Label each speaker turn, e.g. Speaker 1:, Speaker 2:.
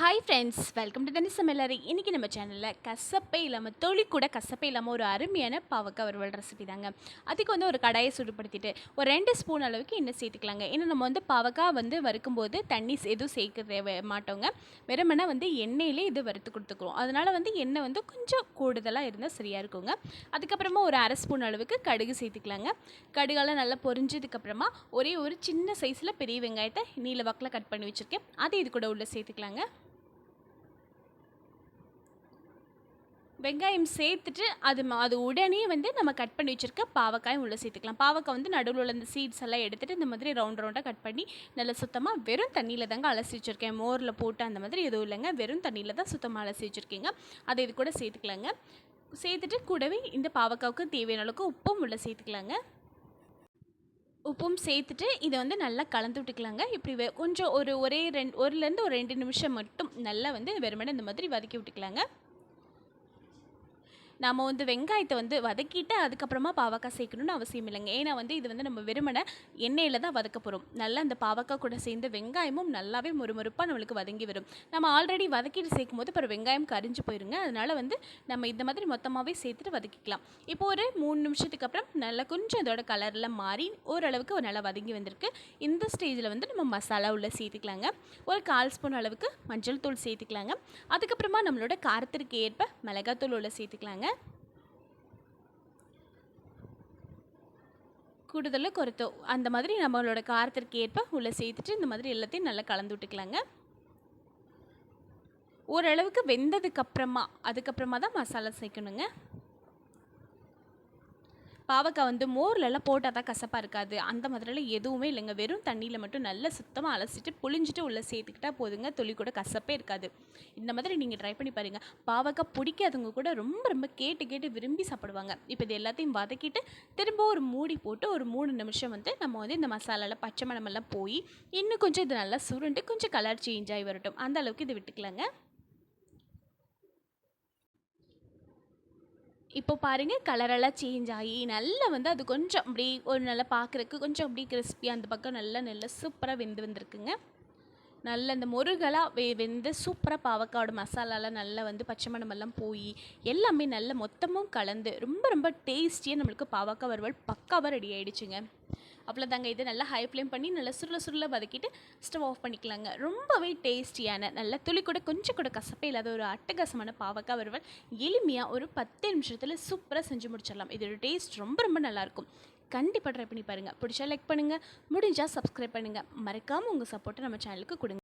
Speaker 1: Hi friends welcome to தனி சமையலறை இன்றைக்கி நம்ம சேனலில் கசப்பே இல்லாமல் தொழி கூட கசப்பே இல்லாமல் ஒரு அருமையான பாவக்காய் வறுவல் ரெசிபி தாங்க. அதுக்கு வந்து ஒரு கடாயை சுடுபடுத்திட்டு ஒரு ரெண்டு ஸ்பூன் அளவுக்கு எண்ணெய் சேர்த்துக்கலாங்க. ஏன்னா நம்ம வந்து பாவக்காய் வந்து வறுக்கும்போது தண்ணி எதுவும் சேர்க்க மாட்டோங்க. வெறுமனா வந்து எண்ணெயிலே இது வறுத்து கொடுத்துக்குறோம் அதனால் வந்து எண்ணெய் வந்து கொஞ்சம் கூடுதலாக இருந்தால் சரியாக இருக்குங்க. அதுக்கப்புறமா ஒரு அரை ஸ்பூன் அளவுக்கு கடுகு சேர்த்துக்கலாங்க. கடுகெல்லாம் நல்லா பொரிஞ்சதுக்கப்புறமா ஒரே ஒரு சின்ன சைஸில் பெரிய வெங்காயத்தை நீல வாக்கில் கட் பண்ணி வச்சுருக்கேன். அதை இது கூட உள்ளே சேர்த்துக்கலாங்க. வெங்காயம் சேர்த்துட்டு அது ம- அது உடனே வந்து நம்ம கட் பண்ணி வச்சுருக்க பாவக்காயும் உள்ளே சேர்த்துக்கலாம். பாவக்காய் வந்து நடுவில் உள்ள இந்த சீட்ஸ் எல்லாம் எடுத்துகிட்டு இந்த மாதிரி ரவுண்ட் ரவுண்டாக கட் பண்ணி நல்லா சுத்தமாக வெறும் தண்ணியில் தாங்க அலசி வச்சுருக்கேன். மோரில் போட்டு அந்த மாதிரி எதுவும் இல்லைங்க. வெறும் தண்ணியில் தான் சுத்தமாக அலசி வச்சுருக்கீங்க. அதை இது கூட சேர்த்துக்கலாங்க. சேர்த்துட்டு கூடவே இந்த பாவக்காவுக்கு தேவையான அளவுக்கு உப்பும் உள்ளே சேர்த்துக்கலாங்க. உப்பும் சேர்த்துட்டு இதை வந்து நல்லா கலந்து விட்டுக்கலாங்க. இப்படி வெ- கொஞ்சம் ஒரு ஒரே ரெண்டு ஒருலேருந்து ஒரு ரெண்டு நிமிஷம் மட்டும் நல்லா வந்து வெறுமனே இந்த மாதிரி வதக்கி விட்டுக்கலாங்க. நம்ம வந்து வெங்காயத்தை வந்து வதக்கிட்டு அதுக்கப்புறமா பாவக்காய் சேர்க்கணும்னு அவசியம் இல்லைங்க. ஏன்னா வந்து இது வந்து நம்ம வெறுமனை எண்ணெயில் தான் வதக்க போகிறோம் நல்லா அந்த பாவக்காய் கூட சேர்ந்து வெங்காயமும் நல்லாவே முறுமுறுப்பாக நம்மளுக்கு வதங்கி வரும். நம்ம ஆல்ரெடி வதக்கிட்டு சேர்க்கும் போது அப்புறம் வெங்காயம் கரிஞ்சு போயிருங்க. அதனால வந்து நம்ம இந்த மாதிரி மொத்தமாகவே சேர்த்துட்டு வதக்கிக்கலாம். இப்போ ஒரு மூணு நிமிஷத்துக்கு அப்புறம் நல்லா கொஞ்சம் அதோட கலரில் மாறி ஓரளவுக்கு நல்லா வதங்கி வந்திருக்கு. இந்த ஸ்டேஜில் வந்து நம்ம மசாலா உள்ள சேர்த்துக்கலாங்க. ஒரு கால் ஸ்பூன் அளவுக்கு மஞ்சள் தூள் சேர்த்துக்கலாங்க. அதுக்கப்புறமா நம்மளோட காரத்திற்கு ஏற்ப மிளகாத்தூள் உள்ள சேர்த்துக்கலாங்க. கூடுதலாக கொறுத்தோ அந்த மாதிரி நம்மளோட காரத்திற்கு ஏற்ப உள்ளே சேர்த்துட்டு இந்த மாதிரி எல்லாத்தையும் நல்லா கலந்து விட்டுக்கலாங்க. ஓரளவுக்கு வெந்ததுக்கு அப்புறமா அதுக்கப்புறமா தான் மசாலா சேர்க்கணுங்க. பாவக்காய் வந்து மோர்லெல்லாம் போட்டால் தான் கசப்பாக இருக்காது. அந்த மாதிரிலாம் எதுவுமே இல்லைங்க. வெறும் தண்ணியில் மட்டும் நல்லா சுத்தமாக அலசிட்டு புளிஞ்சிட்டு உள்ளே சேர்த்துக்கிட்டா போதுங்க. தொளி கூட கசப்பே இருக்காது. இந்த மாதிரி நீங்கள் ட்ரை பண்ணி பாருங்கள் பாவக்காய் பிடிக்காதவங்க கூட ரொம்ப ரொம்ப கேட்டு கேட்டு விரும்பி சாப்பிடுவாங்க. இப்போ இது எல்லாத்தையும் வதக்கிட்டு திரும்ப ஒரு மூடி போட்டு ஒரு மூணு நிமிஷம் வந்து நம்ம வந்து இந்த மசாலாவில் பச்சை மணமெல்லாம் போய் இன்னும் கொஞ்சம் இது நல்லா சுருண்டு கொஞ்சம் கலர் சேஞ்ச் ஆகி வரட்டும். அந்த அளவுக்கு இது விட்டுக்கலாங்க. இப்போ பாருங்கள் கலரெல்லாம் சேஞ்ச் ஆகி நல்லா வந்து அது கொஞ்சம் அப்படி ஒரு நல்லா பார்க்குறக்கு கொஞ்சம் அப்படி கிறிஸ்பியாக அந்த பக்கம் நல்லா நல்லா சூப்பராக வெந்து வந்திருக்குங்க. நல்ல இந்த முருகலாக வெ வெந்து சூப்பராக பாவக்காடு மசாலாலாம் நல்லா வந்து பச்சை மணமெல்லாம் போய் எல்லாமே நல்ல மொத்தமும் கலந்து ரொம்ப ரொம்ப டேஸ்டியாக நம்மளுக்கு பாவக்காய் வறுவல் பக்காவாக ரெடி அவ்வளோ தாங்க இது நல்லா ஹை ஃப்ளேம் பண்ணி நல்லா சுருள சுருள வதக்கிட்டு ஸ்டவ் ஆஃப் பண்ணிக்கலாங்க. ரொம்பவே டேஸ்டியான நல்லா துளி கூட கொஞ்சம் கூட கசப்பே இல்லாத ஒரு அட்டகாசமான பாவக்காய் வறுவல் எளிமையாக ஒரு பத்து நிமிஷத்தில் சூப்பராக செஞ்சு முடிச்சிடலாம். இதோட டேஸ்ட் ரொம்ப ரொம்ப நல்லாயிருக்கும். கண்டிப்பாக ட்ரை பண்ணி பாருங்கள் பிடிச்சா லைக் பண்ணுங்கள் முடிஞ்சால் சப்ஸ்கிரைப் பண்ணுங்கள் மறக்காமல் உங்கள் சப்போர்ட்டை நம்ம சேனலுக்கு கொடுங்க.